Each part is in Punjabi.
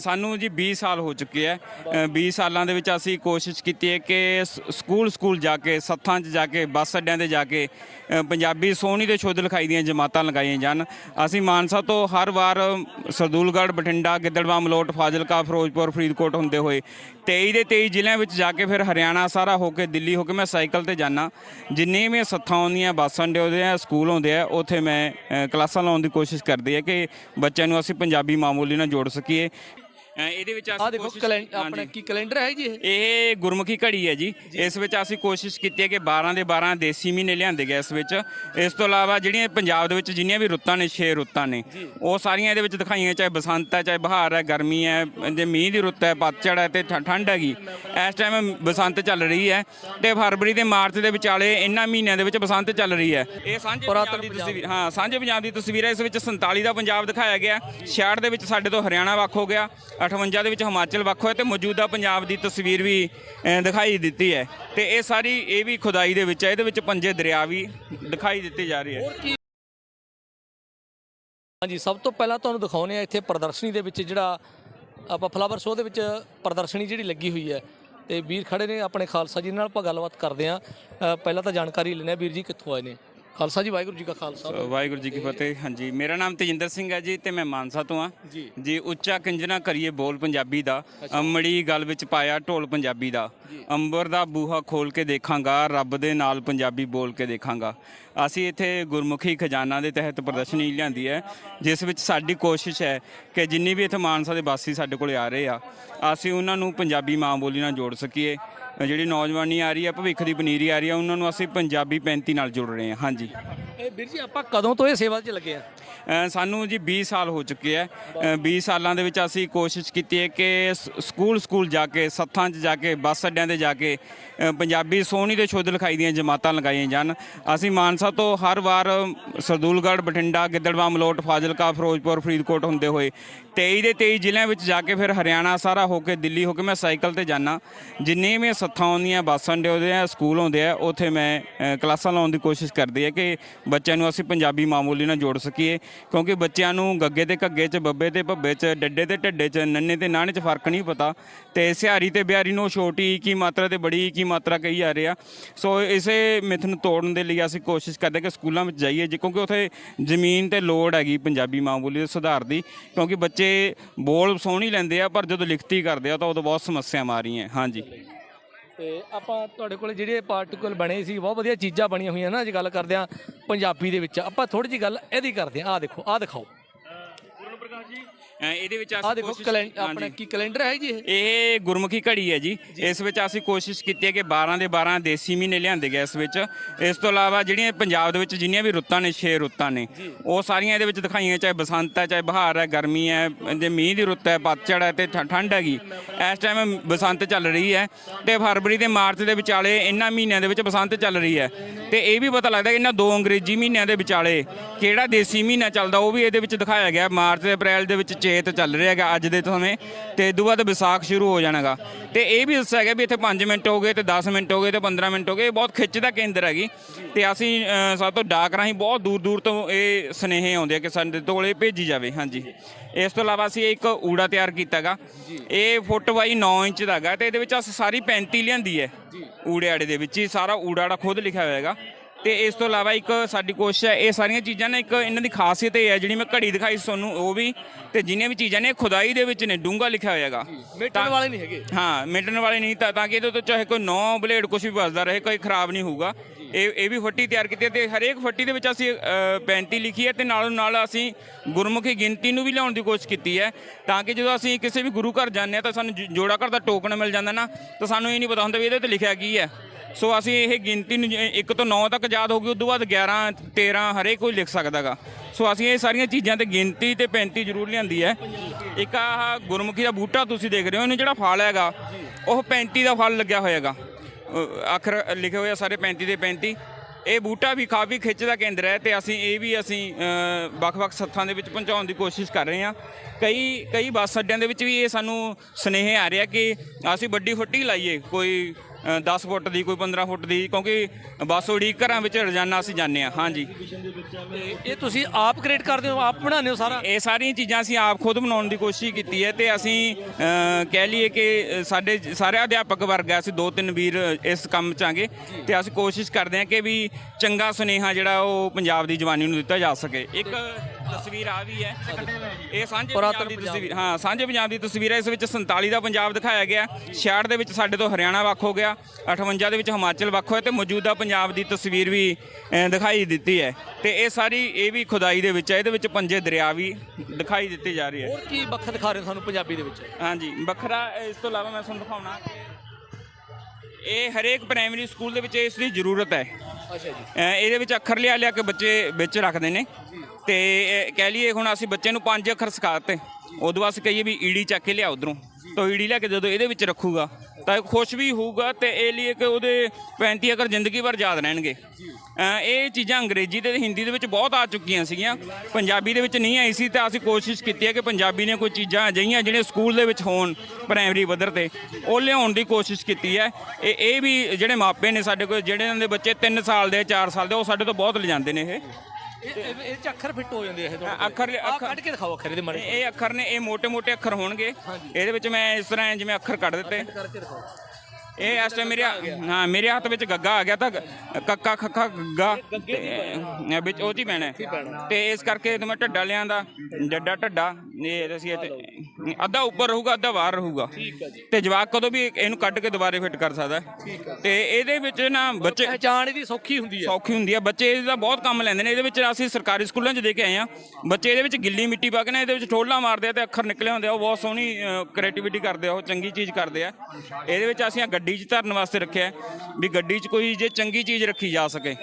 ਸਾਨੂੰ ਜੀ 20 ਸਾਲ ਹੋ ਚੁੱਕੇ ਹੈ 20 ਸਾਲਾਂ ਦੇ ਵਿੱਚ ਅਸੀਂ ਕੋਸ਼ਿਸ਼ ਕੀਤੀ ਹੈ ਕਿ ਸਕੂਲ ਸਕੂਲ ਜਾ ਕੇ, ਸੱਥਾਂ 'ਚ ਜਾ ਕੇ, ਬੱਸ ਅੱਡਿਆਂ ਤੇ ਜਾ ਕੇ ਪੰਜਾਬੀ ਸੋਹਣੀ ਤੇ ਸ਼ੁੱਧ ਲਿਖਾਈ ਦੀਆਂ ਜਮਾਤਾਂ ਲਗਾਈਆਂ ਜਾਣ। ਅਸੀਂ ਮਾਨਸਾ ਤੋਂ ਹਰ ਵਾਰ ਸਰਦੂਲਗੜ੍ਹ, ਬਠਿੰਡਾ, ਗਿੱਦੜਵਾ, ਮਲੋਟ, ਫਾਜ਼ਿਲਕਾ, ਫਿਰੋਜ਼ਪੁਰ, ਫਰੀਦਕੋਟ ਹੁੰਦੇ ਹੋਏ 23 ਦੇ 23 ਜ਼ਿਲ੍ਹਿਆਂ ਵਿੱਚ ਜਾ ਕੇ ਫਿਰ ਹਰਿਆਣਾ ਸਾਰਾ ਹੋ ਕੇ ਦਿੱਲੀ ਹੋ ਕੇ ਮੈਂ ਸਾਈਕਲ ਤੇ ਜਾਣਾ ਜਿੰਨੇ ਵੀ ਸੱਥਾਂ ਆਉਂਦੀਆਂ, ਬੱਸ ਅੱਡੇ ਆਉਂਦੇ ਆ, ਸਕੂਲ ਆਉਂਦੇ ਆ, ਉੱਥੇ ਮੈਂ ਕਲਾਸਾਂ ਲਾਉਣ ਦੀ ਕੋਸ਼ਿਸ਼ ਕਰਦੀ ਹੈ ਕਿ ਬੱਚਿਆਂ ਨੂੰ ਅਸੀਂ ਪੰਜਾਬੀ ਮਾਮੂਲੀ ਨਾਲ ਜੋੜ ਸਕੀਏ। ਇਹਦੇ ਵਿੱਚ ਆ ਅਸੀਂ ਦੇਖੋ ਕੋਸ਼ਿਸ਼- ਕੈਲੰਡਰ ਆਪਣਾ। ਕੀ ਕੈਲੰਡਰ ਹੈ ਜੀ ਇਹ? ਇਹ ਗੁਰਮੁਖੀ ਘੜੀ ਹੈ ਜੀ। ਇਸ ਵਿੱਚ ਅਸੀਂ ਕੋਸ਼ਿਸ਼ ਕੀਤੀ ਹੈ ਕਿ 12 ਦੇ 12 ਦੇਸੀ ਮਹੀਨੇ ਲਿਆਂਦੇ ਗਏ ਇਸ ਵਿੱਚ। ਇਸ ਤੋਂ ਇਲਾਵਾ ਜਿਹੜੀਆਂ ਪੰਜਾਬ ਦੇ ਵਿੱਚ ਜਿੰਨੀਆਂ ਵੀ ਰੁੱਤਾਂ ਨੇ 6 ਰੁੱਤਾਂ ਨੇ ਉਹ ਸਾਰੀਆਂ ਇਹਦੇ ਵਿੱਚ ਦਿਖਾਈਆਂ ਚਾਹੇ ਬਸੰਤ ਹੈ ਚਾਹੇ ਬਹਾਰ ਹੈ ਗਰਮੀ ਹੈ ਜੇ ਮੀਂਹ ਦੀ ਰੁੱਤ ਹੈ ਪਤਝੜ ਹੈ ਤੇ ਠ- ਠੰਡ ਹੈਗੀ। ਇਸ ਟਾਈਮ ਬਸੰਤ ਚੱਲ ਰਹੀ ਹੈ ਤੇ ਫਰਵਰੀ ਤੇ ਮਾਰਚ ਦੇ ਵਿਚਾਲੇ ਇਹਨਾਂ ਮਹੀਨਿਆਂ ਦੇ ਵਿੱਚ ਬਸੰਤ ਚੱਲ ਰਹੀ ਹੈ। ਇਹ ਸਾਂਝੇ ਪੰਜਾਬ ਦੀ ਤਸਵੀਰ ਹਾਂ ਸਾਂਝੇ ਪੰਜਾਬ ਦੀ ਤਸਵੀਰ ਹੈ। ਇਸ ਵਿੱਚ 47 ਦਾ ਪੰਜਾਬ ਦਿਖਾਇਆ ਗਿਆ। 66 ਦੇ ਵਿੱਚ ਸਾਡੇ ਤੋਂ ਹਰਿਆਣਾ ਵੱਖ ਹੋ ਗਿਆ 58 ਦੇ ਵਿੱਚ ਹਿਮਾਚਲ ਵੱਖ ਹੋਇਆ ਤੇ ਮੌਜੂਦਾ ਪੰਜਾਬ ਦੀ ਤਸਵੀਰ ਵੀ ਦਿਖਾਈ ਦਿੱਤੀ ਹੈ। ਤੇ ਇਹ ਸਾਰੀ, ਇਹ ਵੀ ਖੁਦਾਈ ਦੇ ਵਿੱਚ ਹੈ। ਇਹਦੇ ਵਿੱਚ ਪੰਜੇ ਦਰਿਆ ਵੀ ਦਿਖਾਈ ਦਿੱਤੇ ਜਾ ਰਹੇ ਹੈ। ਹਾਂਜੀ, ਸਭ ਤੋਂ ਪਹਿਲਾਂ ਤੁਹਾਨੂੰ ਦਿਖਾਉਨੇ ਆ ਇੱਥੇ ਪ੍ਰਦਰਸ਼ਨੀ ਦੇ ਵਿੱਚ ਜਿਹੜਾ ਆਪਾਂ ਫਲਾਵਰ ਸ਼ੋਅ ਦੇ ਵਿੱਚ ਪ੍ਰਦਰਸ਼ਨੀ ਜਿਹੜੀ ਲੱਗੀ ਹੋਈ ਹੈ। ਤੇ ਵੀਰ ਖੜੇ ਨੇ ਆਪਣੇ ਖਾਲਸਾ ਜੀ ਨਾਲ ਆਪਾਂ ਗੱਲਬਾਤ ਕਰਦੇ ਆ ਪਹਿਲਾਂ ਤਾਂ ਜਾਣਕਾਰੀ ਲੈਣੇ ਆ ਵੀਰ ਜੀ ਕਿੱਥੋਂ ਆਏ ਨੇ। ਖਾਲਸਾ ਜੀ ਵਾਹਿਗੁਰੂ ਜੀ ਕਾ ਖਾਲਸਾ। ਵਾਹਿਗੁਰੂ ਜੀ ਕੀ ਫਤਿਹ। ਹਾਂਜੀ ਮੇਰਾ ਨਾਮ ਤੇਜਿੰਦਰ ਸਿੰਘ ਹੈ ਜੀ ਤੇ ਮੈਂ ਮਾਨਸਾ ਤੋਂ ਆ ਜੀ। ਜੀ ਉੱਚਾ ਕੰਜਣਾ ਕਰੀਏ ਬੋਲ ਪੰਜਾਬੀ ਦਾ। ਅੰਮੜੀ ਗੱਲ ਵਿੱਚ ਪਾਇਆ ਢੋਲ ਪੰਜਾਬੀ ਦਾ। ਅੰਬਰ ਦਾ ਬੂਹਾ ਖੋਲ ਕੇ ਦੇਖਾਂਗਾ ਰੱਬ ਦੇ ਨਾਲ ਪੰਜਾਬੀ ਬੋਲ ਕੇ ਦੇਖਾਂਗਾ। ਅਸੀਂ ਇੱਥੇ ਗੁਰਮੁਖੀ ਖਜ਼ਾਨਾ ਦੇ ਤਹਿਤ ਪ੍ਰਦਰਸ਼ਨੀ ਲਿਆਂਦੀ ਹੈ ਜਿਸ ਵਿੱਚ ਸਾਡੀ ਕੋਸ਼ਿਸ਼ ਹੈ ਕਿ ਜਿੰਨੀ ਵੀ ਇੱਥੇ ਮਾਨਸਾ ਦੇ ਵਾਸੀ ਸਾਡੇ ਕੋਲੇ ਆ ਰਹੇ ਆ ਅਸੀਂ ਉਹਨਾਂ ਨੂੰ ਪੰਜਾਬੀ ਮਾਂ ਬੋਲੀ ਨਾਲ ਜੋੜ ਸਕੀਏ। ਜਿਹੜੀ ਨੌਜਵਾਨੀ ਆ ਰਹੀ ਹੈ ਭਵਿੱਖ ਦੀ ਪਨੀਰੀ ਆ ਰਹੀ ਹੈ ਉਹਨਾਂ ਨੂੰ ਅਸੀਂ ਪੰਜਾਬੀ 35 ਨਾਲ ਜੋੜ ਰਹੇ ਹਾਂ। ਹਾਂਜੀ। ਇਹ ਵੀਰ ਜੀ ਆਪਾਂ ਕਦੋਂ ਤੋਂ ਇਹ ਸੇਵਾ 'ਚ ਲੱਗੇ ਆ? ਅ, ਸਾਨੂੰ ਜੀ 20 ਸਾਲ ਹੋ ਚੁੱਕੇ ਆ। 20 ਸਾਲਾਂ ਦੇ ਵਿੱਚ ਅਸੀਂ ਕੋਸ਼ਿਸ਼ ਕੀਤੀ ਹੈ ਕਿ ਸ- ਸਕੂਲ ਸਕੂਲ ਜਾ ਕੇ ਸੱਥਾਂ 'ਚ ਜਾ ਕੇ ਬੱਸ ਅੱਡਿਆਂ ਤੇ ਜਾ ਕੇ ਅ, ਪੰਜਾਬੀ ਸੋਹਣੀ ਤੇ ਸ਼ੁੱਧ ਲਿਖਾਈ ਦੀਆਂ ਜਮਾਤਾਂ ਲਗਾਈਆਂ ਜਾਣ। ਅਸੀਂ ਮਾਨਸਾ ਤੋਂ ਹਰ ਵਾਰ ਸਰਦੂਲਗੜ੍ਹ ਬਠਿੰਡਾ ਗਿੱਦੜਵਾ ਮਲੋਟ ਫਾਜ਼ਿਲਕਾ ਫਿਰੋਜ਼ਪੁਰ ਫਰੀਦਕੋਟ ਹੁੰਦੇ ਹੋਏ 23 ਦੇ 23 ਜ਼ਿਲ੍ਹਿਆਂ ਵਿੱਚ ਜਾ ਕੇ ਫਿਰ ਹਰਿਆਣਾ ਸਾਰਾ ਹੋ ਕੇ ਦਿੱਲੀ ਹੋ ਕੇ ਮੈਂ ਸਾਈਕਲ ਤੇ ਜਾਣਾ ਜਿੰਨੇ ਵੀ ਸੱਥਾਂ ਆਉਂਦੀਆਂ, ਬੱਸ ਅੱਡੇ ਆਉਂਦੇ ਆ, ਸਕੂਲ ਆਉਂਦੇ ਆ, ਉੱਥੇ ਮੈਂ ਕਲਾਸਾਂ ਲਾਉਣ ਦੀ ਕੋਸ਼ਿਸ਼ ਕਰਦੀ ਹੈ ਕਿ ਬੱਚਿਆਂ ਨੂੰ ਅਸੀਂ ਪੰਜਾਬੀ ਮਾਮੂਲੀ ਨਾਲ ਜੋੜ ਸਕੀਏ। ਕਿਉਂਕਿ ਬੱਚਿਆਂ ਨੂੰ ਗੱਗੇ ਤੇ ਘੱਗੇ 'ਚ, ਬੱਬੇ ਤੇ ਭੱਬੇ 'ਚ, ਡੱਡੇ ਤੇ ਢੱਡੇ 'ਚ, ਨੰਨੇ ਤੇ ਨਾਣੇ 'ਚ ਫ਼ਰਕ ਨਹੀਂ ਪਤਾ। ਤੇ ਸਿਹਾਰੀ ਤੇ ਬਿਹਾਰੀ ਨੂੰ ਛੋਟੀ ਕੀ ਮਾਤਰਾ ਤੇ ਬੜੀ ਕੀ ਮਾਤਰਾ ਕਹੀ ਜਾ ਰਹੇ ਆ। ਸੋ ਇਸੇ ਮਿਥ ਨੂੰ ਤੋੜਨ ਦੇ ਲਈ ਅਸੀਂ ਕੋਸ਼ਿਸ਼ ਕਰਦੇ ਕਿ ਸਕੂਲਾਂ ਵਿੱਚ ਜਾਈਏ, ਜੇ ਕਿਉਂਕਿ ਉੱਥੇ ਜ਼ਮੀਨ ਤੇ ਲੋੜ ਹੈਗੀ ਪੰਜਾਬੀ ਮਾਂ ਬੋਲੀ ਦੇ ਸੁਧਾਰ ਦੀ। ਕਿਉਂਕਿ ਬੱਚੇ ਬੋਲ ਸੋਹਣੀ ਲੈਂਦੇ ਆ ਪਰ ਜਦੋਂ ਲਿਖਤੀ ਕਰਦੇ ਆ ਤਾਂ ਉਦੋਂ ਬਹੁਤ ਸਮੱਸਿਆਵਾਂ ਆ ਰਹੀਆਂ ਹਾਂਜੀ। ਤੇ ਆਪਾਂ ਤੁਹਾਡੇ ਕੋਲ ਜਿਹੜੇ ਪਾਰਟੀਕਲ ਬਣੇ ਸੀ ਬਹੁਤ ਵਧੀਆ ਚੀਜ਼ਾਂ ਬਣੀਆਂ ਹੋਈਆਂ ਨਾ ਅੱਜ ਗੱਲ ਕਰਦੇ ਆ ਪੰਜਾਬੀ ਦੇ ਵਿੱਚ। ਆਪਾਂ ਥੋੜੀ ਜੀ ਗੱਲ ਇਹਦੀ ਕਰਦੇ ਆ। ਆ ਦੇਖੋ ਆ ਦਿਖਾਓ। ਅ, ਇਹਦੇ ਵਿੱਚ ਆ ਅਸੀਂ ਦੇਖੋ ਕੋਸ਼ਿਸ਼- ਕੈਲੰਡਰ ਆਪਣਾ ਹਾਂਜੀ। ਕੀ ਕੈਲੰਡਰ ਹੈ ਜੀ ਇਹ? ਇਹ ਗੁਰਮੁਖੀ ਘੜੀ ਹੈ ਜੀ। ਇਸ ਵਿੱਚ ਅਸੀਂ ਕੋਸ਼ਿਸ਼ ਕੀਤੀ ਹੈ ਕਿ 12 ਦੇ 12 ਦੇਸੀ ਮਹੀਨੇ ਲਿਆਂਦੇ ਗਏ ਇਸ ਵਿੱਚ। ਇਸ ਤੋਂ ਇਲਾਵਾ ਜਿਹੜੀਆਂ ਪੰਜਾਬ ਦੇ ਵਿੱਚ ਜਿੰਨੀਆਂ ਵੀ ਰੁੱਤਾਂ ਨੇ 6 ਰੁੱਤਾਂ ਨੇ ਉਹ ਸਾਰੀਆਂ ਇਹਦੇ ਵਿੱਚ ਦਿਖਾਈਆਂ ਚਾਹੇ ਬਸੰਤ ਹੈ ਚਾਹੇ ਬਹਾਰ ਹੈ ਗਰਮੀ ਹੈ ਜੇ ਮੀਂਹ ਦੀ ਰੁੱਤ ਹੈ ਪਤਝੜ ਹੈ ਤੇ ਠ- ਠੰਡ ਹੈਗੀ। ਇਸ ਟਾਈਮ ਬਸੰਤ ਚੱਲ ਰਹੀ ਹੈ ਤੇ ਫਰਵਰੀ ਤੇ ਮਾਰਚ ਦੇ ਵਿਚਾਲੇ ਇਹਨਾਂ ਮਹੀਨਿਆਂ ਦੇ ਵਿੱਚ ਬਸੰਤ ਚੱਲ ਰਹੀ ਹੈ। ਤੇ ਇਹ ਵੀ ਪਤਾ ਲੱਗਦਾ ਕਿ ਇਹਨਾਂ ਦੋ ਅੰਗਰੇਜ਼ੀ ਮਹੀਨਿਆਂ ਦੇ ਵਿਚਾਲੇ ਕਿਹੜਾ ਦੇਸੀ ਮਹੀਨਾ ਚੱਲਦਾ ਉਹ ਵੀ ਇਹਦੇ ਵਿੱਚ ਦਿਖਾਇਆ ਗਿਆ। ਮਾਰਚ ਤੇ ਅਪ੍ਰੈਲ ਦੇ ਵਿੱਚ ਚੇਤ ਚੱਲ ਰਿਹਾ ਹੈਗਾ ਅੱਜ ਦੇ ਸਮੇਂ ਤੇ ਇਦੋਂ ਬਾਅਦ ਵਿਸਾਖ ਸ਼ੁਰੂ ਹੋ ਜਾਣਾਗਾ। ਤੇ ਇਹ ਵੀ ਦੱਸਿਆ ਗਿਆ ਵੀ ਇੱਥੇ 5 ਮਿੰਟ ਹੋ ਗਏ ਤੇ 10 ਮਿੰਟ ਹੋ ਗਏ ਤੇ 15 ਮਿੰਟ ਹੋ ਗਏ। ਇਹ ਬਹੁਤ ਖਿੱਚ ਦਾ ਕੇਂਦਰ ਹੈਗੀ। ਤੇ ਅਸੀਂ ਸਾਡੇ ਤੋਂ ਡਾਕ ਰਾਹੀਂ ਬਹੁਤ ਦੂਰ ਦੂਰ ਤੋਂ ਇਹ ਸਨੇਹੇ ਆਉਂਦੇ ਆ ਕਿ ਸਾਡੇ ਕੋਲੇ ਭੇਜੀ ਜਾਵੇ। ਹਾਂਜੀ। ਇਸ ਤੋਂ ਇਲਾਵਾ ਅਸੀਂ ਇੱਕ ਊੜਾ ਤਿਆਰ ਕੀਤਾਗਾ। ਇਹ ਫੁੱਟ ਬਾਈ 9 ਇੰਚ ਦਾ ਹੈਗਾ ਤੇ ਇਹਦੇ ਵਿੱਚ ਅਸੀਂ ਸਾਰੀ 35 ਲਿਆਂਦੀ ਹੈ। ਊੜੇ ਆੜੇ ਦੇ ਵਿੱਚ ਹੀ ਸਾਰਾ ਊੜਾੜਾ ਖੁਦ ਲਿਖਿਆ ਹੋਇਆ ਹੈਗਾ। ਤੇ ਇਸ ਤੋਂ ਇਲਾਵਾ ਇੱਕ ਸਾਡੀ ਕੋਸ਼ਿਸ਼ ਹੈ ਇਹ ਸਾਰੀਆਂ ਚੀਜ਼ਾਂ ਨੇ ਇੱਕ ਇਹਨਾਂ ਦੀ ਖਾਸੀਅਤ ਇਹ ਹੈ ਜਿਹੜੀ ਮੈਂ ਘੜੀ ਦਿਖਾਈ ਤੁਹਾਨੂੰ ਉਹ ਵੀ ਤੇ ਜਿੰਨੀਆਂ ਵੀ ਚੀਜ਼ਾਂ ਨੇ ਖੁਦਾਈ ਦੇ ਵਿੱਚ ਨੇ ਡੂੰਗਾ ਲਿਖਿਆ ਹੋਇਆ ਹੈਗਾ। ਮੇਟਣ ਵਾਲੇ ਨਹੀਂ ਹੈਗੇ। ਹਾਂ ਮਿਟਣ ਵਾਲੇ ਨਹੀਂ ਤਾਂ ਤਾਂ ਕਿ ਇਹਦੇ ਤੋਂ ਚਾਹੇ ਕੋਈ ਨੌ ਬਲੇਡ ਕੁਝ ਵੀ ਵੱਜਦਾ ਰਹੇ ਕੋਈ ਖਰਾਬ ਨਹੀਂ ਹੋਊਗਾ। ਇਹ ਇਹ ਵੀ ਫੱਟੀ ਤਿਆਰ ਕੀਤੀ ਹੈ ਤੇ ਹਰੇਕ ਫੱਟੀ ਦੇ ਵਿੱਚ ਅਸੀਂ ਅ, 35 ਲਿਖੀ ਹੈ ਤੇ ਨਾਲੋਂ ਨਾਲ ਅਸੀਂ ਗੁਰਮੁਖੀ ਗਿਣਤੀ ਨੂੰ ਵੀ ਲਿਆਉਣ ਦੀ ਕੋਸ਼ਿਸ਼ ਕੀਤੀ ਹੈ ਤਾਂ ਕਿ ਜਦੋਂ ਅਸੀਂ ਕਿਸੇ ਵੀ ਗੁਰੂ ਘਰ ਜਾਂਦੇ ਹਾਂ ਤਾਂ ਸਾਨੂੰ ਜੋੜਾ ਘਰ ਦਾ ਟੋਕਨ ਮਿਲ ਜਾਂਦਾ ਨਾ ਤਾਂ ਸਾਨੂੰ ਇਹ ਨਹੀਂ ਪਤਾ ਹੁੰਦਾ ਵੀ ਇਹਦੇ ਤੇ ਲਿਖਿਆ ਕੀ ਹੈ। ਸੋ ਅਸੀਂ ਇਹ ਗਿਣਤੀ ਨੂੰ 1 ਤੋਂ 9 ਤੱਕ ਯਾਦ ਹੋਊਗੀ ਉਸ ਤੋਂ ਬਾਅਦ 11 13 ਹਰੇਕ ਕੋਈ ਲਿਖ ਸਕਦਾਗਾ। ਸੋ ਅਸੀਂ ਇਹ ਸਾਰੀਆਂ ਚੀਜ਼ਾਂ ਤੇ ਗਿਣਤੀ ਤੇ 35 ਜ਼ਰੂਰ ਲਿਆਂਦੀ ਹੈ। ਇੱਕ ਆਹ ਗੁਰਮੁਖੀ ਦਾ ਬੂਟਾ ਤੁਸੀਂ ਦੇਖ ਰਹੇ ਹੋ ਇਹਨੂੰ ਜਿਹੜਾ ਫਲ ਹੈਗਾ ਉਹ 35 ਦਾ ਫਲ ਲੱਗਿਆ ਹੋਏਗਾ ਅੱਖਰ ਲਿਖੇ ਹੋਏ ਆ ਸਾਰੇ 35 ਦੇ 35 ਇਹ ਬੂਟਾ ਵੀ ਕਾਫੀ ਖਿੱਚ ਦਾ ਕੇਂਦਰ ਹੈ ਤੇ ਅਸੀਂ ਇਹ ਵੀ ਅਸੀਂ ਵੱਖ-ਵੱਖ ਸੱਥਾਂ ਦੇ ਵਿੱਚ ਪਹੁੰਚਾਉਣ ਦੀ ਕੋਸ਼ਿਸ਼ ਕਰ ਰਹੇ ਹਾਂ। ਕਈ ਕਈ ਬੱਸ ਅੱਡਿਆਂ ਦੇ ਵਿੱਚ ਵੀ ਇਹ ਸਾਨੂੰ ਸੁਨੇਹੇ ਆ ਰਿਹਾ ਕਿ ਅਸੀਂ ਵੱਡੀ ਫੁੱਟੀ ਲਾਈਏ, ਕੋਈ ਅ, 10 ਫੁੱਟ ਦੀ ਕੋਈ 15 ਫੁੱਟ ਦੀ ਕਿਉਂਕਿ ਬੱਸ ਉਡੀਕ ਘਰਾਂ ਵਿੱਚ ਰੋਜ਼ਾਨਾ ਅਸੀਂ ਜਾਂਦੇ ਆ ਹਾਂਜੀ। ਤੇ ਇਹ ਤੁਸੀਂ ਆਪ ਕ੍ਰੀਏਟ ਕਰਦੇ ਹੋ ਆਪ ਬਣਾਉਂਦੇ ਹੋ ਸਾਰਾ? ਇਹ ਸਾਰੀਆਂ ਚੀਜ਼ਾਂ ਅਸੀਂ ਆਪ ਖੁਦ ਬਣਾਉਣ ਦੀ ਕੋਸ਼ਿਸ਼ ਕੀਤੀ ਹੈ ਤੇ ਅਸੀਂ ਅ, ਕਹਿ ਲਈਏ ਕਿ ਅ, ਸਾਡੇ ਜ- ਸਾਰੇ ਅਧਿਆਪਕ ਵਰਗ ਆ ਅਸੀਂ ਦੋ ਤਿੰਨ ਵੀਰ ਇਸ ਕੰਮ ਚ ਆਂਗੇ ਤੇ ਅਸੀਂ ਕੋਸ਼ਿਸ਼ ਕਰਦੇ ਹਾਂ ਕਿ ਵੀ ਚੰਗਾ ਸੁਨੇਹਾ ਜਿਹੜਾ ਉਹ ਪੰਜਾਬ ਦੀ ਜਵਾਨੀ ਨੂੰ ਦਿੱਤਾ ਜਾ ਸਕੇ। ਇੱਕ ਤਸਵੀਰ ਆ ਵੀ ਹੈ। ਇਹ ਸਾਂਝੇ ਪੰਜਾਬ ਦੀ ਤਸਵੀਰ ਹਾਂ ਸਾਂਝੇ ਪੰਜਾਬ ਦੀ ਤਸਵੀਰ ਹੈ। ਇਸ ਵਿੱਚ 47 ਦਾ ਪੰਜਾਬ ਦਿਖਾਇਆ ਗਿਆ। 66 ਦੇ ਵਿੱਚ ਸਾਡੇ ਤੋਂ ਹਰਿਆਣਾ ਵੱਖ ਹੋ ਗਿਆ। 58 ਦੇ ਵਿੱਚ ਹਿਮਾਚਲ ਵੱਖ ਹੋਇਆ ਤੇ ਮੌਜੂਦਾ ਪੰਜਾਬ ਦੀ ਤਸਵੀਰ ਵੀ ਦਿਖਾਈ ਦਿੱਤੀ ਹੈ। ਤੇ ਇਹ ਸਾਰੀ ਇਹ ਵੀ ਖੁਦਾਈ ਦੇ ਵਿੱਚ ਹੈ। ਇਹਦੇ ਵਿੱਚ ਪੰਜੇ ਦਰਿਆ ਵੀ ਦਿਖਾਈ ਦਿੱਤੀ ਜਾ ਰਹੀ ਹੈ। ਹੋਰ ਕੀ ਵੱਖ ਦਿਖਾ ਰਹੇ ਸਾਨੂੰ ਪੰਜਾਬੀ ਦੇ ਵਿੱਚ? ਹਾਂਜੀ ਵੱਖਰਾ ਇਸ ਤੋਂ ਇਲਾਵਾ ਮੈਂ ਤੁਹਾਨੂੰ ਦਿਖਾਉਣਾ। ਇਹ ਹਰੇਕ ਪ੍ਰਾਇਮਰੀ ਸਕੂਲ ਦੇ ਵਿੱਚ ਇਸ ਦੀ ਜ਼ਰੂਰਤ ਹੈ। ਇਹਦੇ ਵਿੱਚ ਅੱਖਰ ਲਿਆ ਲਿਆ ਕੇ ਬੱਚੇ ਵਿੱਚ ਰੱਖਦੇ ਨੇ। ਤੇ ਇਹ ਕਹਿ ਲਈਏ ਹੁਣ ਅਸੀਂ ਬੱਚੇ ਨੂੰ ਪੰਜ ਅੱਖਰ ਸਿਖਾ ਦਿੱਤੇ। ਉਦੋਂ ਬਾਅਦ ਅਸੀਂ ਕਹੀਏ ਵੀ ਈੜੀ ਚੱਕ ਕੇ ਲਿਆ ਉਧਰੋਂ। ਤਾਂ ਈੜੀ ਲਿਆ ਕੇ ਜਦੋਂ ਇਹਦੇ ਵਿੱਚ ਰੱਖੂਗਾ। ਤਾਂ ਇਹ ਖੁਸ਼ ਵੀ ਹੋਊਗਾ ਤੇ ਇਹ ਲਈ ਕਿ ਉਹਦੇ 35 ਅੱਖਰ ਜ਼ਿੰਦਗੀ ਭਰ ਯਾਦ ਰਹਿਣਗੇ। ਅ, ਇਹ ਚੀਜ਼ਾਂ ਅੰਗਰੇਜ਼ੀ ਤੇ ਹਿੰਦੀ ਦੇ ਵਿੱਚ ਬਹੁਤ ਆ ਚੁੱਕੀਆਂ ਸੀਗੀਆਂ। ਪੰਜਾਬੀ ਦੇ ਵਿੱਚ ਨਹੀਂ ਆਈ ਸੀ ਤਾਂ ਅਸੀਂ ਕੋਸ਼ਿਸ਼ ਕੀਤੀ ਹੈ ਕਿ ਪੰਜਾਬੀ ਨੇ ਕੋਈ ਚੀਜ਼ਾਂ ਅਜਿਹੀਆਂ ਜਿਹੜੀਆਂ ਸਕੂਲ ਦੇ ਵਿੱਚ ਹੋਣ ਪ੍ਰਾਇਮਰੀ ਪੱਧਰ ਤੇ ਉਹ ਲਿਆਉਣ ਦੀ ਕੋਸ਼ਿਸ਼ ਕੀਤੀ ਹੈ। ਇਹ ਇਹ ਵੀ ਜਿਹੜੇ ਮਾਪੇ ਨੇ ਸਾਡੇ ਕੋਲ ਜਿਹੜੇ ਇਹਨਾਂ ਦੇ ਬੱਚੇ 3 ਸਾਲ ਦੇ 4 ਸਾਲ ਦੇ ਉਹ ਸਾਡੇ ਤੋਂ ਬਹੁਤ ਲਿਜਾਂਦੇ ਨੇ ਇਹ। ਇਹ ਇਹ ਅੱਖਰ ਫਿੱਟ ਹੋ ਜਾਂਦੇ ਇਹ ਅੱਖਰ ਆਹ ਅੱਖਰ ਕੱਢ ਕੇ ਦਿਖਾਓ ਅੱਖਰ ਇਹਦੇ ਮਾਰੇ ਇਹ ਅੱਖਰ ਨੇ ਇਹ ਮੋਟੇ ਮੋਟੇ ਅੱਖਰ ਹੋਣਗੇ। ਇਹਦੇ ਵਿੱਚ ਮੈਂ ਇਸ ਤਰ੍ਹਾਂ ਜਿਵੇਂ ਅੱਖਰ ਕੱਢ ਦਿੱਤੇ। ਕਰਕੇ ਇਹ ਇਸ ਟਾਈਮ ਮੇਰੇ ਹਾਂ ਮੇਰੇ ਹੱਥ ਵਿੱਚ ਗੱਗਾ ਆ ਗਿਆ ਤਾਂ ਕੱਕਾ ਖੱਖਾ ਗੱਗਾ ਤੇ ਵਿੱਚ ਉਹ 'ਚ ਹੀ ਪੈਣਾ ਹੈ। ਤੇ ਇਸ ਕਰਕੇ ਤੇ ਮੈਂ ਢੱਡਾ ਲਿਆਂਦਾ ਡੱਡਾ ਢੱਡਾ ਇਹ ਅਸੀਂ ਇੱਥੇ ਅੱਧਾ ਉੱਪਰ ਰਹੂਗਾ ਅੱਧਾ ਬਾਹਰ ਰਹੂਗਾ। ਤੇ ਜਵਾਕ ਕਦੋਂ ਵੀ ਇਹਨੂੰ ਕੱਢ ਕੇ ਦੁਬਾਰੇ ਫਿੱਟ ਕਰ ਸਕਦਾ ਹੈ। ਤੇ ਇਹਦੇ ਵਿੱਚ ਨਾ ਬੱਚੇ ਪਹਿਚਾਣ ਇਹਦੀ ਸੌਖੀ ਹੁੰਦੀ ਹੈ ਸੌਖੀ ਹੁੰਦੀ ਆ। ਬੱਚੇ ਇਹਦਾ ਬਹੁਤ ਕੰਮ ਲੈਂਦੇ ਨੇ। ਇਹਦੇ ਵਿੱਚ ਅਸੀਂ ਸਰਕਾਰੀ ਸਕੂਲਾਂ 'ਚ ਦੇ ਕੇ ਆਏ ਆ ਬੱਚੇ ਇਹਦੇ ਵਿੱਚ ਗਿੱਲੀ ਮਿੱਟੀ ਪਾ ਕੇ ਨਾ ਇਹਦੇ ਵਿੱਚ ਠੋਲਾਂ ਮਾਰਦੇ ਆ ਤੇ ਅੱਖਰ ਨਿਕਲੇ ਹੁੰਦੇ ਆ। ਉਹ ਬਹੁਤ ਸੋਹਣੀ ਕ੍ਰੀਏਟੀਵਿਟੀ ਕਰਦੇ ਆ। ਉਹ ਚੰਗੀ ਚੀਜ਼ ਕਰਦੇ ਆ। ਇਹਦੇ ਵਿੱਚ ਅਸੀਂ ਆ ਗੱਡੀ 'ਚ ਧਰਨ ਵਾਸਤੇ ਰੱਖਿਆ ਹੈ ਵੀ ਗੱਡੀ 'ਚ ਕੋਈ ਜੇ ਚੰਗੀ ਚੀਜ਼ ਰੱਖੀ ਜਾ ਸਕੇ।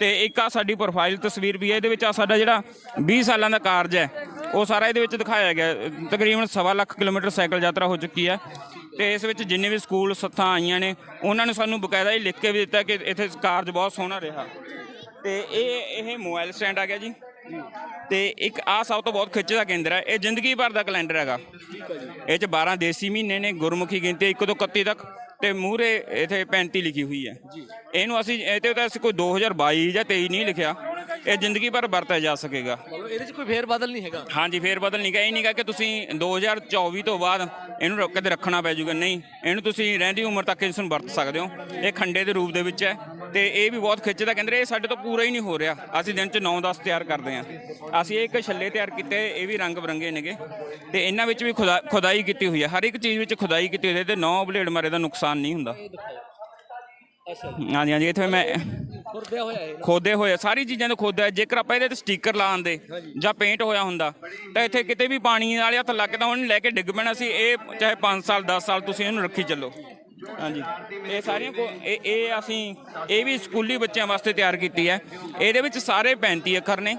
ਤੇ ਇੱਕ ਆ ਸਾਡੀ ਪ੍ਰੋਫਾਈਲ ਤਸਵੀਰ ਵੀ ਹੈ, ਇਹਦੇ ਵਿੱਚ ਆ ਸਾਡਾ ਜਿਹੜਾ 20 ਸਾਲਾਂ ਦਾ ਕਾਰਜ ਹੈ, ਉਹ ਸਾਰਾ ਇਹਦੇ ਵਿੱਚ ਦਿਖਾਇਆ ਗਿਆ। ਹੈ। ਤਕਰੀਬਨ ਸਵਾ ਲੱਖ ਕਿਲੋਮੀਟਰ ਸਾਈਕਲ ਯਾਤਰਾ ਹੋ ਚੁੱਕੀ ਹੈ। ਤੇ ਇਸ ਵਿੱਚ ਜਿੰਨੇ ਵੀ ਸਕੂਲ ਸੱਥਾਂ ਆਈਆਂ ਨੇ, ਉਹਨਾਂ ਨੇ ਸਾਨੂੰ ਬਕਾਇਦਾ ਇਹ ਲਿਖ ਕੇ ਵੀ ਦਿੱਤਾ ਕਿ ਇੱਥੇ ਕਾਰਜ ਬਹੁਤ ਸੋਹਣਾ ਰਿਹਾ। ਤੇ ਇਹ ਇਹ ਮੋਬਾਈਲ ਸਟੈਂਡ ਆ ਗਿਆ ਜੀ। ਤੇ ਇੱਕ ਆ ਸਭ ਤੋਂ ਬਹੁਤ ਖਿੱਚ ਦਾ ਕੇਂਦਰ ਹੈ, ਇਹ ਜ਼ਿੰਦਗੀ ਭਰ ਦਾ ਕੈਲੰਡਰ ਹੈਗਾ। ਇਹ ਚ 12 ਦੇਸੀ ਮਹੀਨੇ ਨੇ, ਗੁਰਮੁਖੀ ਗਿਣਤੀ 1 ਤੋਂ 31 ਤੱਕ। ਤੇ ਮੂਹਰੇ ਇਥੇ 35 ਲਿਖੀ ਹੋਈ ਹੈ। ਇਹਨੂੰ ਅਸੀਂ ਇਹ ਤੇ ਅਸੀਂ ਕੋਈ 2022 ਜਾਂ 23 ਨਹੀਂ ਲਿਖਿਆ। ਇਹ ਜ਼ਿੰਦਗੀ ਭਰ ਵਰਤਿਆ ਜਾ ਸਕੇਗਾ। ਮਤਲਬ ਇਹਦੇ ਚ ਕੋਈ ਫੇਰ ਬਦਲ ਨਹੀਂ ਹੈਗਾ। ਹਾਂਜੀ ਫੇਰ ਬਦਲ ਨਹੀਂ ਗਾ ਇਹ ਨਹੀਂ ਗਾ ਕਿ ਤੁਸੀਂ 2024 ਤੋਂ ਬਾਅਦ ਇਹਨੂੰ ਰੋਕ ਕੇ ਰੱਖਣਾ ਪੈ ਜਾਊਗਾ ਨਹੀਂ ਇਹਨੂੰ ਤੁਸੀਂ ਰਹਿੰਦੀ ਉਮਰ ਤੱਕ ਇਸ ਨੂੰ ਵਰਤ ਸਕਦੇ ਹੋ। ਇਹ ਖੰਡੇ ਦੇ ਰੂਪ ਦੇ ਵਿੱਚ ਹੈ। ਤੇ ਇਹ ਵੀ ਬਹੁਤ ਖਿੱਚਦਾ ਕਹਿੰਦੇ ਇਹ ਸਾਡੇ ਤੋਂ ਪੂਰਾ ਹੀ ਨਹੀਂ ਹੋ ਰਿਹਾ। ਅਸੀਂ ਦਿਨ ਚ 9-10 ਤਿਆਰ ਕਰਦੇ ਹਾਂ। ਅਸੀਂ ਇਹ ਇੱਕ ਛੱਲੇ ਤਿਆਰ ਕੀਤੇ ਇਹ ਵੀ ਰੰਗ ਬਰੰਗੇ ਨੇਗੇ। ਤੇ ਇਹਨਾਂ ਵਿੱਚ ਵੀ ਖੁਦਾ- ਖੁਦਾਈ ਕੀਤੀ ਹੋਈ ਹੈ। ਹਰ ਇੱਕ ਚੀਜ਼ ਵਿੱਚ ਖੁਦਾਈ ਕੀਤੀ ਹੋਈ ਹੈ ਤੇ ਨੌ ਬਲੇਡ ਮਾਰੇ ਦਾ ਨੁਕਸਾਨ ਨਹੀਂ ਹੁੰਦਾ। ਹਾਂਜੀ ਹਾਂਜੀ ਇੱਥੇ ਮੈਂ ਖੁਰਦਿਆ ਹੋਇਆ ਖੋਦੇ ਹੋਏ ਆ, ਸਾਰੀ ਚੀਜ਼ਾਂ ਤੋਂ ਖੋਦਾ। ਜੇਕਰ ਆਪਾਂ ਇਹਦੇ ਤੇ ਸਟicker ਲਾਉਂਦੇ ਜਾਂ ਪੇਂਟ ਹੋਇਆ ਹੁੰਦਾ ਤਾਂ ਇੱਥੇ ਕਿਤੇ ਵੀ ਪਾਣੀ ਵਾਲੇ ਹੱਥ ਲੱਗ ਤਾਂ ਉਹਨੂੰ ਲੈ ਕੇ ਡਿੱਗ ਪੈਣਾ ਸੀ। ਇਹ ਚਾਹੇ 5 ਸਾਲ 10 ਸਾਲ ਤੁਸੀਂ ਇਹਨੂੰ ਰੱਖੀ ਚੱਲੋ। ਹਾਂਜੀ। ਇਹ ਸਾਰੀਆਂ ਕੋ ਇਹ ਇਹ ਅਸੀਂ ਇਹ ਵੀ ਸਕੂਲੀ ਬੱਚਿਆਂ ਵਾਸਤੇ ਤਿਆਰ ਕੀਤੀ ਹੈ। ਇਹਦੇ ਵਿੱਚ ਸਾਰੇ 35 ਅੱਖਰ ਨੇ।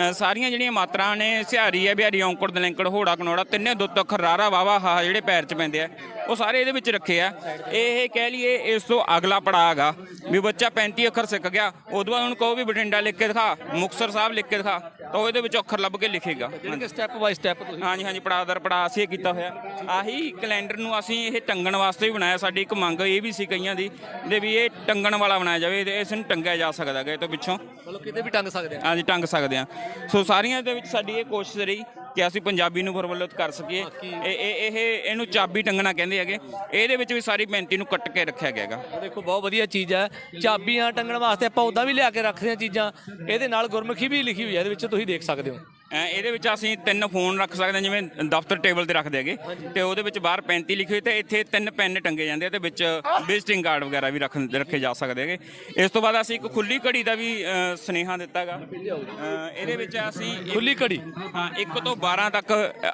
ਅ, ਸਾਰੀਆਂ ਜਿਹੜੀਆਂ ਮਾਤਰਾਵਾਂ ਨੇ ਸਿਹਾਰੀ ਹੈ ਬਿਹਾਰੀ ਔਂਕੜ ਦਲੈਂਕੜ ਹੋੜਾ ਕਨੋੜਾ ਤਿੰਨੇ ਦੁੱਤ ਅੱਖਰ ਰਾਰਾ ਵਾਵਾ ਹਾ ਜਿਹੜੇ ਪੈਰ 'ਚ ਪੈਂਦੇ ਆ ਉਹ ਸਾਰੇ ਇਹਦੇ ਵਿੱਚ ਰੱਖੇ ਆ। ਇਹ ਕਹਿ ਲਈਏ ਇਸ ਤੋਂ ਅਗਲਾ ਪੜਾਅ ਹੈਗਾ ਵੀ ਬੱਚਾ 35 ਅੱਖਰ ਸਿੱਖ ਗਿਆ ਉਦੋਂ ਬਾਅਦ ਉਹਨੂੰ ਕਹੋ ਵੀ ਬਠਿੰਡਾ ਲਿਖ ਕੇ ਦਿਖਾ ਮੁਕਤਸਰ ਸਾਹਿਬ ਲਿਖ ਕੇ ਦਿਖਾ। ਤਾਂ ਉਹ ਇਹਦੇ ਵਿੱਚ ਅੱਖਰ ਲੱਭ ਕੇ ਲਿਖੇਗਾ। ਜਿਹੜੇ ਕਿ ਸਟੈਪ ਬਾਈ ਸਟੈਪ ਤੁਸੀਂ ਹਾਂਜੀ ਹਾਂਜੀ ਪੜਾਦਰ ਪੜਾ ਅਸੀਂ ਇਹ ਕੀਤਾ ਹੋਇਆ। ਆਹੀ ਕੈਲੰਡਰ ਨੂੰ ਅਸੀਂ ਇਹ ਟੰਗਣ ਵਾਸਤੇ ਵੀ ਬਣਾਇਆ। ਸਾਡੀ ਇੱਕ ਮੰਗ ਇਹ ਵੀ ਸੀ ਕਈਆਂ ਦੀ ਦੇ ਵੀ ਇਹ ਟੰਗਣ ਵਾਲਾ ਬਣਾਇਆ ਜਾਵੇ ਤੇ ਇਸ ਨੂੰ ਟੰਗਿਆ ਜਾ ਸਕਦਾ ਹੈ ਇਹ ਤੋਂ ਪਿੱਛੋਂ। ਮਤਲਬ ਕਿਤੇ ਵੀ ਟੰਗ ਸਕਦੇ ਆ। ਹਾਂਜੀ ਟੰਗ ਸਕਦੇ ਆ। ਸੋ ਸਾਰੀਆਂ ਦੇ ਵਿੱਚ ਸਾਡੀ ਇਹ ਕੋਸ਼ਿਸ਼ ਰਹੀ। ਕਿ ਅਸੀਂ ਪੰਜਾਬੀ ਨੂੰ ਪ੍ਰਵਲਿਤ ਕਰ ਸਕੀਏ। ਇਹ ਇਹ ਇਹ ਇਹਨੂੰ ਚਾਬੀ ਟੰਗਣਾ ਕਹਿੰਦੇ ਹੈਗੇ। ਇਹਦੇ ਵਿੱਚ ਵੀ ਸਾਰੀ 35 ਨੂੰ ਕੱਟ ਕੇ ਰੱਖਿਆ ਗਿਆ ਹੈਗਾ। ਦੇਖੋ ਬਹੁਤ ਵਧੀਆ ਚੀਜ਼ ਹੈ। ਚਾਬੀਆਂ ਟੰਗਣ ਵਾਸਤੇ ਆਪਾਂ ਉਦਾਂ ਵੀ ਲਿਆ ਕੇ ਰੱਖਦੇ ਹਾਂ ਚੀਜ਼ਾਂ। ਇਹਦੇ ਨਾਲ ਗੁਰਮੁਖੀ ਵੀ ਲਿਖੀ ਹੋਈ ਹੈ ਇਹਦੇ ਵਿੱਚ ਤੁਸੀਂ ਦੇਖ ਸਕਦੇ ਹੋ। ਇਹਦੇ ਵਿੱਚ ਅਸੀਂ ਤਿੰਨ ਫੋਨ ਰੱਖ ਸਕਦੇ ਹਾਂ ਜਿਵੇਂ ਦਫ਼ਤਰ ਟੇਬਲ ਤੇ ਰੱਖਦੇ ਹੈਗੇ। ਤੇ ਉਹਦੇ ਵਿੱਚ ਬਾਹਰ 35 ਲਿਖੀ ਹੋਈ ਤੇ ਇੱਥੇ ਤਿੰਨ ਪੈਨ ਟੰਗੇ ਜਾਂਦੇ ਆ ਤੇ ਵਿੱਚ ਵਿਜ਼ਿਟਿੰਗ ਕਾਰਡ ਵਗੈਰਾ ਵੀ ਰੱਖ ਰੱਖੇ ਜਾ ਸਕਦੇ ਹੈਗੇ। ਇਸ ਤੋਂ ਬਾਅਦ ਅਸੀਂ ਇੱਕ ਖੁੱਲੀ ਘੜੀ ਦਾ ਵੀ ਅ, ਸੁਨੇਹਾ ਦਿੱਤਾ ਹੈਗਾ ਅ, ਇਹਦੇ ਵਿੱਚ ਅਸੀਂ ਖੁੱਲੀ ਘੜੀ? ਹਾਂ 1 ਤੋਂ 12 ਤੱਕ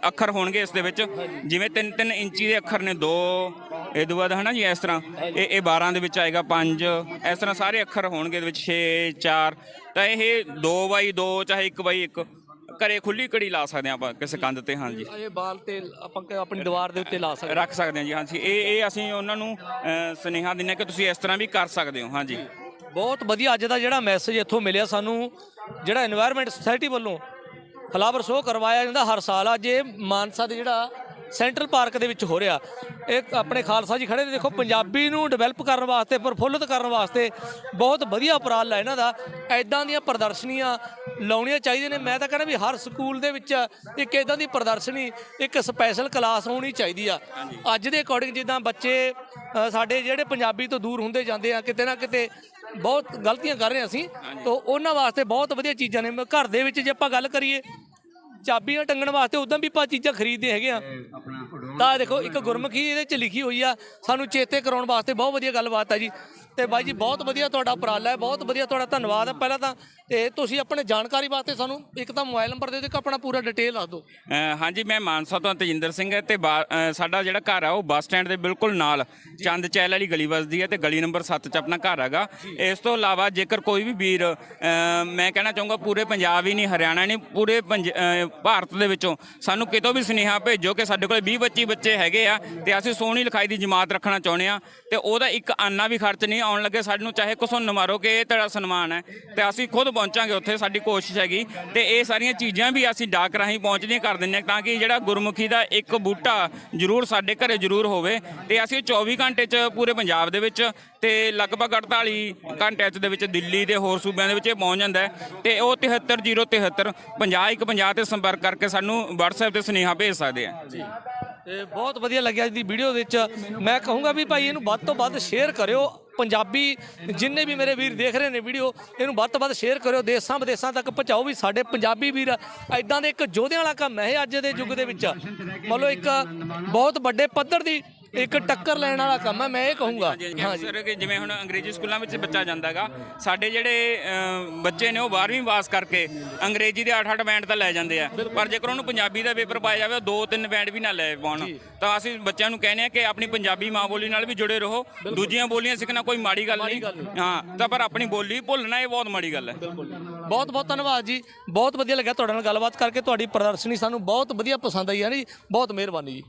ਅੱਖਰ ਹੋਣਗੇ ਇਸ ਦੇ ਵਿੱਚ। ਜਿਵੇਂ 3-3 ਇੰਚੀ ਦੇ ਅੱਖਰ ਨੇ ਦੋ। ਇਹ ਤੋਂ ਬਾਅਦ ਹਨਾ ਜੀ ਇਸ ਤਰ੍ਹਾਂ। ਇਹ ਇਹ 12 ਦੇ ਵਿੱਚ ਆਏਗਾ 5 ਇਸ ਤਰ੍ਹਾਂ ਸਾਰੇ ਅੱਖਰ ਹੋਣਗੇ ਇਹਦੇ ਵਿੱਚ 6 4 ਤਾਂ ਇਹ 2 ਬਾਈ 2 ਚਾਹੇ 1 ਬਾਈ 1 ਘਰੇ ਖੁੱਲੀ ਕੜੀ ਲਾ ਸਕਦੇ ਆ ਆਪਾਂ ਕਿਸੇ ਕੰਧ ਤੇ ਹਾਂਜੀ। ਇਹ ਬਾਲ ਤੇ ਆਪਾਂ ਆਪਣੀ ਦੀਵਾਰ ਦੇ ਉੱਤੇ ਲਾ ਸਕਦੇ ਰੱਖ ਸਕਦੇ ਹਾਂ ਜੀ ਹਾਂਜੀ। ਇਹ ਇਹ ਅਸੀਂ ਉਹਨਾਂ ਨੂੰ ਅ, ਸੁਨੇਹਾ ਦਿੰਨੇ ਕਿ ਤੁਸੀਂ ਇਸ ਤਰ੍ਹਾਂ ਵੀ ਕਰ ਸਕਦੇ ਹੋ ਹਾਂਜੀ। ਬਹੁਤ ਵਧੀਆ ਅੱਜ ਦਾ ਜਿਹੜਾ ਮੈਸੇਜ ਇੱਥੋਂ ਮਿਲਿਆ ਸਾਨੂੰ ਜਿਹੜਾ এনवायरमेंट ਸੋਸਾਇਟੀ ਵੱਲੋਂ ਫਲਾਵਰ ਸ਼ੋਅ ਕਰਵਾਇਆ ਜਾਂਦਾ ਹਰ ਸਾਲ ਅੱਜ ਇਹ ਮਾਨਸਾ ਦੇ ਜਿਹੜਾ ਸੈਂਟਰਲ ਪਾਰਕ ਦੇ ਵਿੱਚ ਹੋ ਰਿਹਾ। ਇਹ ਆਪਣੇ ਖਾਲਸਾ ਜੀ ਖੜੇ ਨੇ। ਦੇਖੋ ਪੰਜਾਬੀ ਨੂੰ ਡਿਵੈਲਪ ਕਰਨ ਵਾਸਤੇ ਪ੍ਰਫੁੱਲਤ ਕਰਨ ਵਾਸਤੇ ਬਹੁਤ ਵਧੀਆ ਉਪਰਾਲਾ ਇਹਨਾਂ ਦਾ। ਐਦਾਂ ਦੀਆਂ ਪ੍ਰਦਰਸ਼ਨੀਆਂ ਲਾਉਣੀਆਂ ਚਾਹੀਦੀਆਂ ਨੇ। ਮੈਂ ਤਾਂ ਕਹਿੰਦਾ ਵੀ ਹਰ ਸਕੂਲ ਦੇ ਵਿੱਚ ਇੱਕ ਇਦਾਂ ਦੀ ਪ੍ਰਦਰਸ਼ਨੀ ਇੱਕ ਸਪੈਸ਼ਲ ਕਲਾਸ ਹੋਣੀ ਚਾਹੀਦੀ ਆ। ਅੱਜ ਦੇ ਅਕੋਰਡਿੰਗ ਜਿੱਦਾਂ ਬੱਚੇ ਸਾਡੇ ਜਿਹੜੇ ਪੰਜਾਬੀ ਤੋਂ ਦੂਰ ਹੁੰਦੇ ਜਾਂਦੇ ਆ ਕਿਤੇ ਨਾ ਕਿਤੇ ਬਹੁਤ ਗਲਤੀਆਂ ਕਰ ਰਹੇ ਅਸੀਂ। ਤਾਂ ਉਹਨਾਂ ਵਾਸਤੇ ਬਹੁਤ ਵਧੀਆ ਚੀਜ਼ਾਂ ਨੇ। ਘਰ ਦੇ ਵਿੱਚ ਜੇ ਆਪਾਂ ਗੱਲ ਕਰੀਏ ਚਾਬੀਆਂ ਟੰਗਣ ਵਾਸਤੇ ਉਦਾਂ ਵੀ ਆਪਾਂ ਚੀਜ਼ਾਂ ਖਰੀਦਦੇ ਹੈਗੇ ਆ। ਤਾਂ ਦੇਖੋ ਇੱਕ ਗੁਰਮੁਖੀ ਇਹਦੇ ਚ ਲਿਖੀ ਹੋਈ ਆ ਸਾਨੂੰ ਚੇਤੇ ਕਰਾਉਣ ਵਾਸਤੇ ਬਹੁਤ ਵਧੀਆ ਗੱਲਬਾਤ ਆ ਜੀ। ਤੇ ਬਾਈ ਜੀ ਬਹੁਤ ਵਧੀਆ ਤੁਹਾਡਾ ਉਪਰਾਲਾ ਹੈ ਬਹੁਤ ਵਧੀਆ ਤੁਹਾਡਾ ਧੰਨਵਾਦ ਹੈ। ਪਹਿਲਾਂ ਤਾਂ ਤੇ ਤੁਸੀਂ ਆਪਣੇ ਜਾਣਕਾਰੀ ਵਾਸਤੇ ਸਾਨੂੰ ਇੱਕ ਤਾਂ ਮੋਬਾਈਲ ਨੰਬਰ ਦੇ ਦਿਓ ਆਪਣਾ ਪੂਰਾ ਡਿਟੇਲ ਦੱਸ ਦਿਓ। ਅ, ਹਾਂਜੀ ਮੈਂ ਮਾਨਸਾ ਤੋਂ ਤੇਜਿੰਦਰ ਸਿੰਘ ਹੈ ਤੇ ਬਾ- ਅ, ਸਾਡਾ ਜਿਹੜਾ ਘਰ ਆ ਉਹ ਬੱਸ ਸਟੈਂਡ ਦੇ ਬਿਲਕੁਲ ਨਾਲ ਚੰਦ ਚੈਲ ਵਾਲੀ ਗਲੀ ਵਸਦੀ ਹੈ ਤੇ ਗਲੀ ਨੰਬਰ 7 ਚ ਆਪਣਾ ਘਰ ਹੈਗਾ। ਇਸ ਤੋਂ ਇਲਾਵਾ ਜੇਕਰ ਕੋਈ ਵੀ ਵੀਰ ਅ, ਮੈਂ ਕਹਿਣਾ ਚਾਹੂੰਗਾ ਪੂਰੇ ਪੰਜਾਬ ਹੀ ਨਹੀਂ ਹਰਿਆਣਾ ਨਹੀਂ ਪੂਰੇ ਪੰਜ- ਅ, ਭਾਰਤ ਦੇ ਵਿੱਚੋਂ ਸਾਨੂੰ ਕਿਤੋਂ ਵੀ ਸੁਨੇਹਾ ਭੇਜੋ ਕਿ ਸਾਡੇ ਕੋਲ 20 25 ਬੱਚੇ ਹੈਗੇ ਆ ਤੇ ਅਸੀਂ ਸੋਹਣੀ ਲਿਖਾਈ ਦੀ ਜਮਾਤ ਰੱਖਣਾ ਚਾਹੁੰਦੇ ਆ ਤੇ ਉਹਦਾ ਇੱਕ ਆਨਾ ਵੀ ਖਰਚ ਨਹੀਂ ਆਉਣ ਲੱਗੇ ਸਾਨੂੰ ਚਾਹੇ ਕੁਸੁੰਨ ਮਾਰੋ ਕਿ ਇਹ ਤੇਰਾ ਸਨਮਾਨ ਹੈ ਤੇ ਅਸੀਂ ਖੁਦ ਪਹੁੰਚਾਂਗੇ ਉੱਥੇ, ਸਾਡੀ ਕੋਸ਼ਿਸ਼ ਹੈਗੀ ਤੇ ਇਹ ਸਾਰੀਆਂ ਚੀਜ਼ਾਂ ਵੀ ਅਸੀਂ ਡਾਕ ਰਾਹੀਂ ਪਹੁੰਚਦੀਆਂ ਕਰ ਦਿੰਦੇ ਹਾਂ ਤਾਂ ਕਿ ਜਿਹੜਾ ਗੁਰਮੁਖੀ ਦਾ ਇੱਕ ਬੂਟਾ ਜ਼ਰੂਰ ਸਾਡੇ ਘਰੇ ਜ਼ਰੂਰ ਹੋਵੇ ਤੇ ਅਸੀਂ 24 ਘੰਟੇ 'ਚ ਪੂਰੇ ਪੰਜਾਬ ਦੇ ਵਿੱਚ ਤੇ ਲਗਭਗ 48 ਘੰਟਿਆਂ 'ਚ ਦੇ ਵਿੱਚ ਦਿੱਲੀ ਦੇ ਹੋਰ ਸੂਬਿਆਂ ਦੇ ਵਿੱਚ ਇਹ ਪਹੁੰਚ ਜਾਂਦਾ ਹੈ ਤੇ ਉਹ 73073 50 50 ਤੇ ਸੰਪਰਕ ਕਰਕੇ ਸਾਨੂੰ WhatsApp ਤੇ ਸੁਨੇਹਾ ਭੇਜ ਸਕਦੇ ਆ ਤੇ ਬਹੁਤ ਵਧੀਆ ਲੱਗਿਆ ਜੀ ਵੀਡੀਓ ਵਿੱਚ। ਮੈਂ ਕਹੂੰਗਾ ਵੀ ਭਾਈ ਇਹਨੂੰ ਵੱਧ ਤੋਂ ਵੱਧ ਸ਼ੇਅਰ ਕਰਿਓ। ਪੰਜਾਬੀ ਜਿੰਨੇ ਵੀ ਮੇਰੇ ਵੀਰ ਦੇਖ ਰਹੇ ਨੇ ਵੀਡੀਓ, ਇਹਨੂੰ ਵੱਧ ਤੋਂ ਵੱਧ ਸ਼ੇਅਰ ਕਰਿਓ, ਦੇਸਾਂ ਵਿਦੇਸਾਂ ਤੱਕ ਪਹੁੰਚਾਓ ਵੀ ਸਾਡੇ ਪੰਜਾਬੀ ਵੀਰ ਐਦਾਂ ਦੇ ਇੱਕ ਯੋਧਿਆਂ ਵਾਲਾ ਕੰਮ ਹੈ ਇਹ ਅੱਜ ਦੇ ਯੁੱਗ ਦੇ ਵਿੱਚ। ਮੰਨ ਇੱਕ ਬਹੁਤ ਵੱਡੇ ਪੱਧਰ ਦੀ ਇੱਕ ਟੱਕਰ ਲੈਣ ਵਾਲਾ ਕੰਮ ਹੈ ਮੈਂ ਇਹ ਕਹੂੰਗਾ। ਹਾਂ ਸਰ ਕਿ ਜਿਵੇਂ ਹੁਣ ਅੰਗਰੇਜ਼ੀ ਸਕੂਲਾਂ ਵਿੱਚ ਬੱਚਾ ਜਾਂਦਾ ਹੈਗਾ ਸਾਡੇ ਜਿਹੜੇ ਬੱਚੇ ਨੇ ਉਹ 12ਵੀਂ ਪਾਸ ਕਰਕੇ ਅੰਗਰੇਜ਼ੀ ਦੇ 8-8 ਬੈਂਡ ਤਾਂ ਲੈ ਜਾਂਦੇ ਆ। ਪਰ ਜੇਕਰ ਉਹਨੂੰ ਪੰਜਾਬੀ ਦਾ ਪੇਪਰ ਪਾਇਆ ਜਾਵੇ ਉਹ ਦੋ ਤਿੰਨ ਬੈਂਡ ਵੀ ਨਾ ਲੈ ਪਾਉਣ। ਤਾਂ ਅਸੀਂ ਬੱਚਿਆਂ ਨੂੰ ਕਹਿੰਦੇ ਆ ਕਿ ਆਪਣੀ ਪੰਜਾਬੀ ਮਾਂ ਬੋਲੀ ਨਾਲ ਵੀ ਜੁੜੇ ਰਹੋ। ਦੂਜੀਆਂ ਬੋਲੀਆਂ ਸਿੱਖਣਾ ਕੋਈ ਮਾੜੀ ਗੱਲ ਨਹੀਂ। ਹਾਂ ਤਾਂ ਪਰ ਆਪਣੀ ਬੋਲੀ ਭੁੱਲਣਾ ਇਹ ਬਹੁਤ ਮਾੜੀ ਗੱਲ ਹੈ। ਬਹੁਤ ਬਹੁਤ ਧੰਨਵਾਦ ਜੀ। ਬਹੁਤ ਵਧੀਆ ਲੱਗਿਆ ਤੁਹਾਡੇ ਨਾਲ ਗੱਲਬਾਤ ਕਰਕੇ। ਤੁਹਾਡੀ ਪ੍ਰਦਰਸ਼ਨੀ ਸਾਨੂੰ ਬਹੁਤ ਵਧੀਆ ਪਸੰਦ ਆਈ ਹੈ ਜੀ। ਬਹੁਤ ਮਿਹਰਬਾਨੀ ਜੀ।